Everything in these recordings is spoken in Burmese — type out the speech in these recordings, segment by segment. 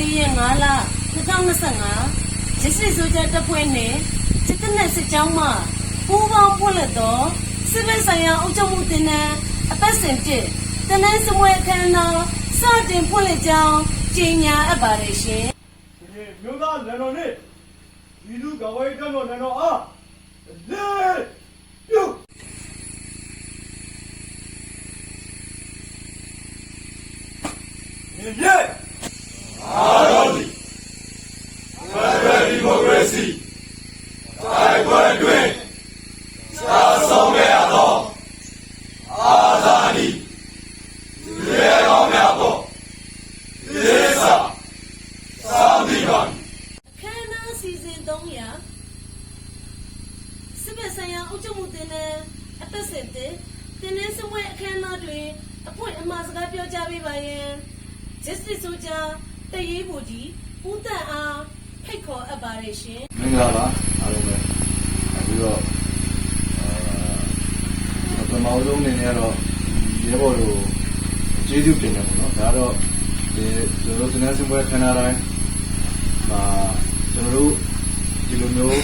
24ရက်5လ2025ရစ်စစ်ဆိုကြတပ်ဖွဲ့နဲ့စစ်တပ်နဲ့စစ်ကြောင်းမှပူးပေါင်းဖွင့်လှစ်သောစစ်ဘက်ဆိုင်ရာအုပ်ချုပ်မှုတင်နန်းအပတ်စဉ်1တနန်းစပွဲအခမ်းအနားစတင်ဖွင့်လှစ်ကြောင်းကြေညာအပ်ပါတယ်ရှင်ဒီမြို့သားလန်တော်နဲ့ဒီလူကဝိုင်းကံတော်လန်တော်အားလေပြုတ်မြေမြေအားလုံးဒီဖက်ဒရယ်ဒီမိုကရေစီတိုက်ပွဲတွင်စာဆုံးခဲ့ရသော အာဇာနည်သူရဲကောင်းများပေါ်ဒေသသာမီပါအခမ်းအနားစီစဉ်300စစ်ဘက်ဆိုင်ရာအုပ်ချုပ်မှုတင်နန်းအသက်စဉ်တင်တင်နန်းစပွဲအခမ်းအနားတွင်အပွင့်အမှားစကားပြောကြားပေးပါရန် Justice ဆိုကြတရေးဘူကြီးဦးတန့်အားဖိတ်ခေါ်အပ်ပါတယ်ရှင်မင်္ဂလာပါအားလုံးပဲအဲဒီ တော့အာပထမဆုံးအနေနဲ့ကတော့ရဲဘော်တို့ကျေးဇူးတင်တယ်ပေါ့နော်ဒါတော့ဒီကျွန်တော်တို့သင်္ကန်းစပွဲခန္ဓာတိုင်းမှာကျွန်တော်တို့ဒီလိုမျိုး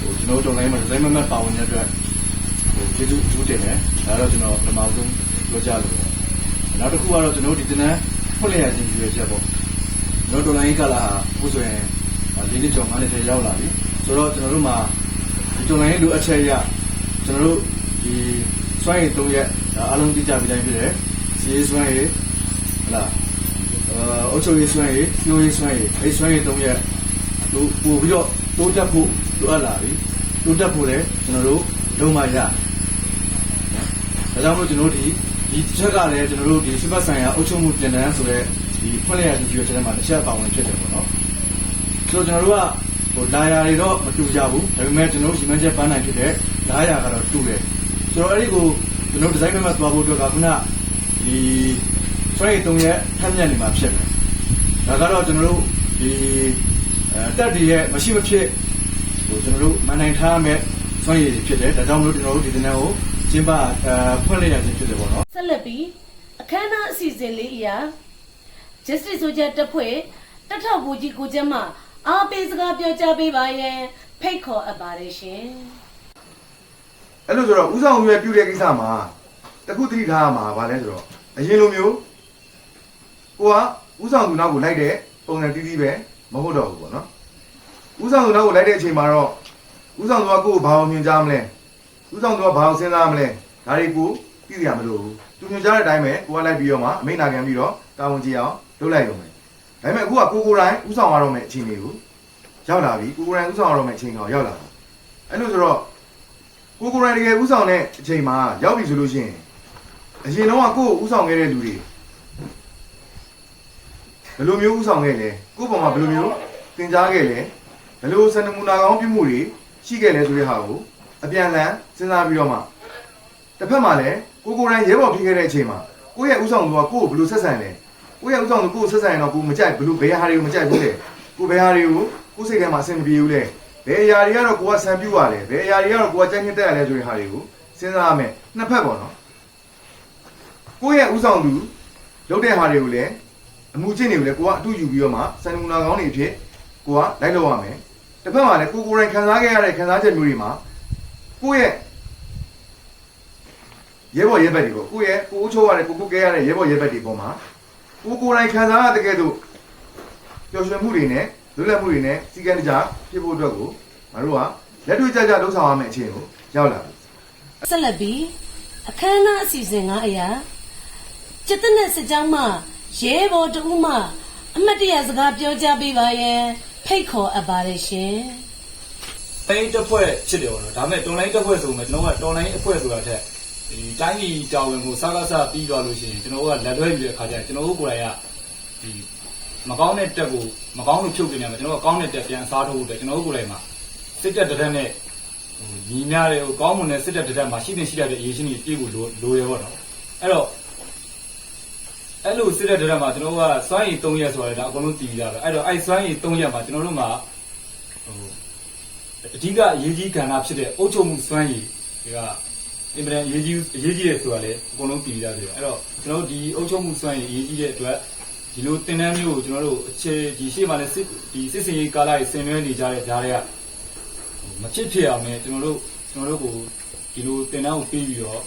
ဟိုကျွန်တော်တို့ online မှာဒီဇိုင်းမမတ်ပါဝင်တဲ့အတွက်ဟိုကျေးဇူးထူးတင်တယ်ဒါတော့ကျွန်တော်ပထမဆုံးပြောကြလို့နောက်တစ်ခုကတော့ကျွန်တော်တို့ဒီသင်္ကန်းဖွင့်လျက်ခြင်းရွေးချက်ပေါ့ကျွန်တော်တို့ online ကလာဟိုဆိုရင်လေးနှစ်ကျော်၅နှစ်ထဲရောက်လာပြီဆိုတော့ကျွန်တော်တို့မှာဒီကျွန်တော်ရဲ့လူအချက်ရကျွန်တော်တို့ ဒီစွမ်းရည်၃ရက်ဒါအလုံးသိကြပြီးတိုင်းဖြစ်တယ်စီရေးစွမ်းရည်ဟလာအာအုတ်ချုပ်ရေးစွမ်းရည်ညှိုးရေးစွမ်းရည်အဲစွမ်းရည်၃ရက်တို့ပို့ပြီးတော့တိုးတက်ဖို့လိုအပ်လာပြီတိုးတက်ဖို့လည်းကျွန်တော်တို့လုံးမရဒါကြောင့်မို့ကျွန်တော်တို့ဒီဒီချက်ကလည်းကျွန်တော်တို့ဒီစစ်ပတ်ဆိုင်ရာအုတ်ချုပ်မှုပြန်တန်းဆိုတဲ့ဒီဖွင့်လျက်ဒီကျွေးချက်ထဲမှာတစ်ချက်ပါဝင်ဖြစ်တယ်ပေါ့နော်ဆိုတော့ကျွန်တော်တို့ကဟိုလာယာတွေတော့မတူကြဘူးဒါပေမဲ့ကျွန်တော်တို့စီမံချက်ပန်းနိုင်ဖြစ်တဲ့လာယာကတော့တူတယ် ဆိုတော့အဲ့ဒီကိုကျွန်တော်ဒီဇိုင်းမမသွားဖို့အတွက်ကခုနဒီ frame 3ရက်ထပ်မြက်နေမှာဖြစ်တယ်ဒါကတော့ကျွန်တော်တို့ဒီအဲတက်တွေရဲ့မရှိမဖြစ်ဟိုကျွန်တော်တို့မန်နိုင်ထားမဲ့စွမ်းရည်တွေဖြစ်တယ်ဒါကြောင့်မလို့ကျွန်တော်တို့ဒီတနန်းကိုကျင်းပအဲဖွင့်လိုက်ရခြင်းဖြစ်တယ်ပေါ့နော်ဆက်လက်ပြီးအခမ်းအနားအစီအစဉ်လေးအရာ Justice ဆိုကြတပ်ဖွဲ့တထောက်ဘူကြီးကိုကျမ်းမှအားပေးစကားပြောကြားပေးပါရန်ဖိတ်ခေါ်အပ်ပါတယ်ရှင် အဲ့လိုဆိုတော့ဥဆောင်ရွယ်ပြုတဲ့ကိစ္စမှာတခုသတိထားရမှာဗာလဲဆိုတော့အရင်လိုမျိုးကိုကဥဆောင်သူနောက်ကိုလိုက်တဲ့ပုံစံတီးတီးပဲမဟုတ်တော့ဘူးပေါ့နော်ဥဆောင်သူနောက်ကိုလိုက်တဲ့အချိန်မှာတော့ဥဆောင်သူကကိုယ့်ကိုဘာအောင်မြင်ကြမလဲဥဆောင်သူကဘာအောင်စဉ်းစားမလဲဒါတွေကိုသိရမလို့သူညွှန်ကြားတဲ့အတိုင်းပဲကိုကလိုက်ပြီးတော့မှအမိန့်နာခံပြီးတော့တာဝန်ကြီးအောင်လုပ်လိုက်ရုံပဲဒါပေမဲ့အခုကကိုကိုယ်တိုင်ဥဆောင်ရတော့မယ့်အခြေအနေကိုရောက်လာပြီကိုကိုယ်တိုင်ဥဆောင်ရတော့မယ့်အခြေအနေကိုရောက်လာတာအဲ့လိုဆိုတော့ ကိုကိုယ်တိုင်တကယ်ဥဆောင်တဲ့အချိန်မှာရောက်ပြီဆိုလို့ရှိရင်အရင်တော့ကကိုယ်ကိုဥဆောင်ခဲ့တဲ့လူတွေဘယ်လိုမျိုးဥဆောင်ခဲ့လဲကိုယ့်ဘောမှာဘယ်လိုမျိုးသင်ကြားခဲ့လဲဘယ်လိုစံနမူနာကောင်းပြုမှုတွေရှိခဲ့လဲဆိုတဲ့ဟာကိုအပြန်အလှန်စဉ်းစားပြီးတော့မှတစ်ဖက်မှာလည်းကိုကိုယ်တိုင်ရဲဘော်ဖြစ်ခဲ့တဲ့အချိန်မှာကိုယ့်ရဲ့ဥဆောင်သူကကိုယ့်ကိုဘယ်လိုဆက်ဆံလဲကိုယ့်ရဲ့ဥဆောင်သူကိုယ့်ကိုဆက်ဆံရင်တော့ကိုယ်မကြိုက်ဘယ်လိုဘယ်ဟာတွေကိုမကြိုက်ဘူးလေကိုယ်ဘယ်ဟာတွေကိုကိုယ့်စိတ်ထဲမှာအဆင်မပြေဘူးလေ ဘယ်အရာတွေကတော့ကိုကဆံပြူရတယ်ဘယ်အရာတွေကတော့ကိုကကြိုက်နှစ်တက်ရတယ်ဆိုတဲ့ဟာတွေကိုစဉ်းစားရမယ်နှစ်ဖက်ပေါ့နော်ကိုယ့်ရဲ့ဥဆောင်သူလုပ်တဲ့ဟာတွေကိုလည်းအမှုချင်းတွေကိုလည်းကိုကအတူယူပြီးတော့မှစံနမူနာကောင်းတွေအဖြစ်ကိုကလိုက်လုပ်ရမယ်တစ်ဖက်မှာလည်းကိုကိုယ်တိုင်ခံစားခဲ့ရတဲ့ခံစားချက်မျိုးတွေမှာကိုယ့်ရဲ့ရဲဘော်ရဲဘက်တွေပေါ့ကိုယ့်ရဲ့ကိုအချိုးရတဲ့ကိုကိုကဲရတဲ့ရဲဘော်ရဲဘက်တွေပေါ်မှာကိုကိုယ်တိုင်ခံစားရတဲ့ကဲ့သို့ပျော်ရွှင်မှုတွေနဲ့ လွတ်လပ်မှုတွေနဲ့စီကံတကြဖြစ်ဖို့အတွက်ကိုငါတို့ကလက်တွေ့ကြကြလှုပ်ဆောင်ရမယ့်အချိန်ကိုရောက်လာပြီဆက်လက်ပြီးအခမ်းအနားအစီအစဉ်9အရာจิตနဲ့စစ်ကြောင်းမှရဲဘော်တဦးမှအမတ်တရစကားပြောကြားပေးပါရန်ဖိတ်ခေါ်အပ်ပါတယ်ရှင်တိုင်းတစ်ဖွဲ့ဖြစ်တယ်ပေါ့နော်ဒါပေမဲ့တွန်လိုင်းတစ်ဖွဲ့ဆိုမှကျွန်တော်ကတွန်လိုင်းအဖွဲ့ဆိုတာထက်ဒီတိုင်းပြည်တာဝန်ကိုစကားစပြီးသွားလို့ရှိရင်ကျွန်တော်ကလက်လွဲယူတဲ့ခါကျရင်ကျွန်တော်တို့ကိုယ်တိုင်ကဒီ မကောင်းတဲ့တက်ကိုမကောင်းလို့ဖြုတ်ပြနေမှာကျွန်တော်ကကောင်းတဲ့တက်ပြန်စားထုတ်ဖို့အတွက်ကျွန်တော်တို့ကိုယ်တိုင်မှာစစ်တက်တစ်ထက်နဲ့ဟိုညီများတဲ့ဟိုကောင်းမွန်တဲ့စစ်တက်တစ်ထက်မှာရှိနေရှိတဲ့အရေးရှင်ကြီးပြေးဖို့လိုလိုရပေါ့နော်အဲ့တော့အဲ့လိုစစ်တက်တစ်ထက်မှာကျွန်တော်တို့ကစွမ်းရည်3ရက်ဆိုတာလည်းဒါအကုန်လုံးတည်ပြီးသားပဲအဲ့တော့အဲ့စွမ်းရည်3ရက်မှာကျွန်တော်တို့မှာဟိုအဓိကအရေးကြီးကဏ္ဍဖြစ်တဲ့အုပ်ချုပ်မှုစွမ်းရည်ဒီကအင်မတန်အရေးကြီးအရေးကြီးတယ်ဆိုတာလေအကုန်လုံးပြည်သားတယ်အဲ့တော့ကျွန်တော်တို့ဒီအုပ်ချုပ်မှုစွမ်းရည်အရေးကြီးတဲ့အတွက်ရ ဒီလိုတင်တန်းမျိုးကိုကျွန်တော်တို့အခြေဒီရှေ့မှာလည်းစစ်ဒီစစ်စင်ရေးကာလကြီးဆင်နွှဲနေကြတဲ့ဓာတ်တွေကမဖြစ်ဖြစ်အောင်လည်းကျွန်တော်တို့ကျွန်တော်တို့ကိုဒီလိုတင်တန်းကိုပြီးပြီးတော့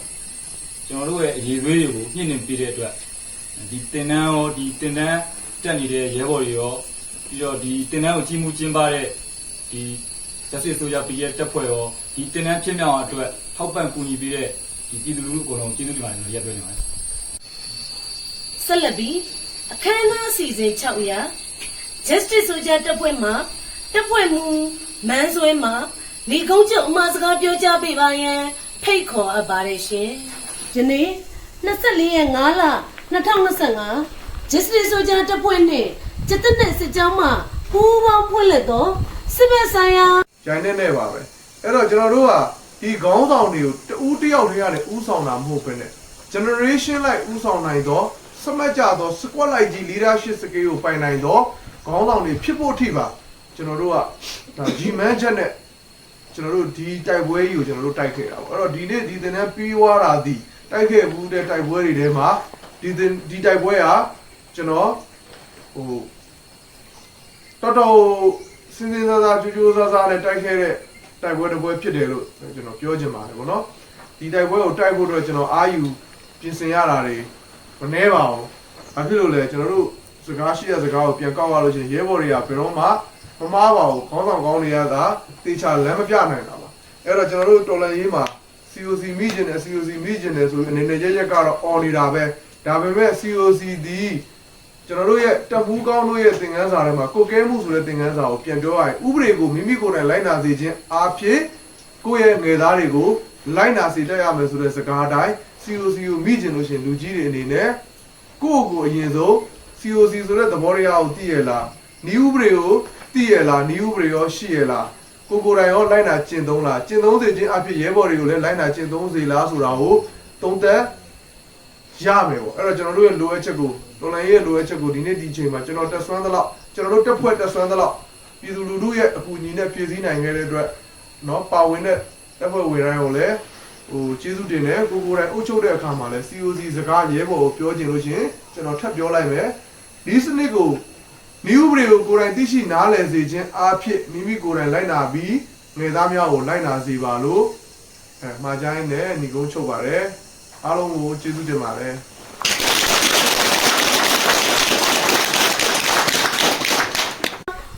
ကျွန်တော်တို့ရဲ့အရေးသွေးတွေကိုညှင့်နေပြီးတဲ့အတွက်ဒီတင်တန်းရောဒီတင်တန်းတက်နေတဲ့ရဲဘော်တွေရောပြီးတော့ဒီတင်တန်းကိုကြီးမှုကျင်းပတဲ့ဒီစစ်စစ်ဆိုရပြည်ရဲ့တပ်ဖွဲ့ရောဒီတင်တန်းဖြစ်မြောက်အောင်အတွက်ထောက်ပံ့ကူညီပေးတဲ့ဒီပြည်သူလူထုအကုန်လုံးကျေးဇူးတင်ပါတယ်ကျွန်တော်ရက်ပြောနေပါတယ်ဆက်လက်ပြီး အခမ်းအနားအစီအစဉ်6ရာ Justice ဆိုကြတပ်ဖွဲ့မှတပ်ဖွဲ့မူမန်းဆွဲမှလီကုန်းချုပ်အမှာစကားပြောကြားပေးပါရန်ဖိတ်ခေါ်အပ်ပါတယ်ရှင်။ဒီနေ့24ရက်5လ2025 Justice ဆိုကြတပ်ဖွဲ့နှင့်ကျက်တဲ့စစ်ကြောင်းမှပူးပေါင်းဖွင့်လှစ်သောစစ်ဘက်ဆိုင်ရာဂျိုင်းနဲ့နဲ့ပါပဲအဲ့တော့ကျွန်တော်တို့ကဒီခေါင်းဆောင်တွေကိုတဦးတစ်ယောက်တည်းကနေဦးဆောင်တာမဟုတ်ဘဲနဲ့ generation လိုက်ဦးဆောင်နိုင်သော စမတ်ကြသော squad လိုက်ကြီး leadership skill ကိုပိုင်နိုင်သောခေါင်းဆောင်တွေဖြစ်ဖို့အထိပါကျွန်တော်တို့ကဒါ G man ချက်နဲ့ကျွန်တော်တို့ဒီတိုက်ပွဲကြီးကိုကျွန်တော်တို့တိုက်ခဲ့တာပေါ့အဲ့တော့ဒီနေ့ဒီသင်တန်းပြီးွားတာဒီတိုက်ခဲ့ဘူးတဲ့တိုက်ပွဲတွေထဲမှာဒီသင်ဒီတိုက်ပွဲဟာကျွန်တော်ဟိုတော်တော်စင်စင်စားစားကြိုးကြိုးစားစားနဲ့တိုက်ခဲ့တဲ့တိုက်ပွဲတစ်ပွဲဖြစ်တယ်လို့ကျွန်တော်ပြောချင်ပါတယ်ဗောနော်ဒီတိုက်ပွဲကိုတိုက်ဖို့အတွက်ကျွန်တော်အာယူပြင်ဆင်ရတာတွေ မနှဲပါဘူးဘာဖြစ်လို့လဲကျွန်တော်တို့စကားရှိတဲ့စကားကိုပြန်ကောက်ရလို့ရှိရင်ရဲဘော်တွေကဘယ်တော့မှမမားပါဘူးခေါင်းဆောင်ကောင်းတွေကသာတေချာလမ်းမပြနိုင်တာပါအဲ့တော့ကျွန်တော်တို့တော်လန်ရေးမှာ COC မိကျင်တယ် COC မိကျင်တယ်ဆိုအနေနဲ့ရရက်ကတော့ on နေတာပဲဒါပေမဲ့ COC ဒီကျွန်တော်တို့ရဲ့တပ်ဘူးကောင်းတို့ရဲ့သင်ခန်းစာထဲမှာကိုကဲမှုဆိုတဲ့သင်ခန်းစာကိုပြန်ပြောရရင်ဥပဒေကိုမိမိကိုယ်တိုင်လိုက်နာစေခြင်းအားဖြင့်ကိုယ့်ရဲ့ငယ်သားတွေကိုလိုက်နာစေတတ်ရမယ်ဆိုတဲ့စကားအတိုင်း COC ကိုမိကျင်လို့ရှိရင်လူကြီးတွေအနေနဲ့ကိုယ့်ကိုယ်အရင်ဆုံး COC ဆိုတဲ့သဘောတရားကိုသိရလားဤဥပဒေကိုသိရလားဤဥပဒေရောရှိရလားကိုယ်ကိုယ်တိုင်ရောလိုက်နာကျင့်သုံးလားကျင့်သုံးစေခြင်းအဖြစ်ရဲဘော်တွေကိုလည်းလိုက်နာကျင့်သုံးစေလားဆိုတာကိုသုံးသပ်ရမယ်ပေါ့အဲ့တော့ကျွန်တော်တို့ရဲ့လိုအပ်ချက်ကိုတော်လိုင်းရဲ့လိုအပ်ချက်ကိုဒီနေ့ဒီချိန်မှာကျွန်တော်တက်ဆွမ်းသလောက်ကျွန်တော်တို့တက်ဖွဲ့တက်ဆွမ်းသလောက်ပြည်သူလူထုရဲ့အကူအညီနဲ့ပြည်စည်းနိုင်ခဲ့တဲ့အတွက်เนาะပါဝင်တဲ့တက်ဖွဲ့ဝင်တိုင်းကိုလည်း ဟိုကျေးဇူးတင်တယ်ကိုကိုယ်တိုင်အုပ်ချုပ်တဲ့အခါမှာလည်း COC စကားရဲဘော်ကိုပြောချင်လို့ရှရင်ကျွန်တော်ထပ်ပြောလိုက်မယ်ဒီစနစ်ကိုမိဥပဒေကိုကိုယ်တိုင်သိရှိနားလည်စေခြင်းအားဖြင့်မိမိကိုယ်တိုင်လိုက်နာပြီးငယ်သားများကိုလိုက်နာစေပါလို့အဲမှာကြိုင်းနဲ့ညီကုန်းချုပ်ပါတယ်အားလုံးကိုကျေးဇူးတင်ပါတယ်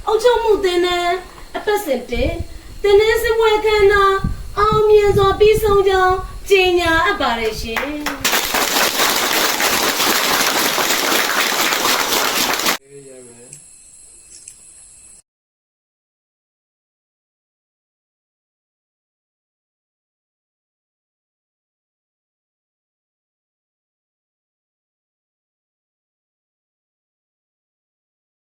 အုပ်ချုပ်မှုတင်တဲ့အပတ်စဉ်တင်တင်တဲ့စပွဲခန်းနာ အောင်မြင်စွာပြီးဆုံးကြောင်းကြေညာအပ်ပါတယ်ရှင်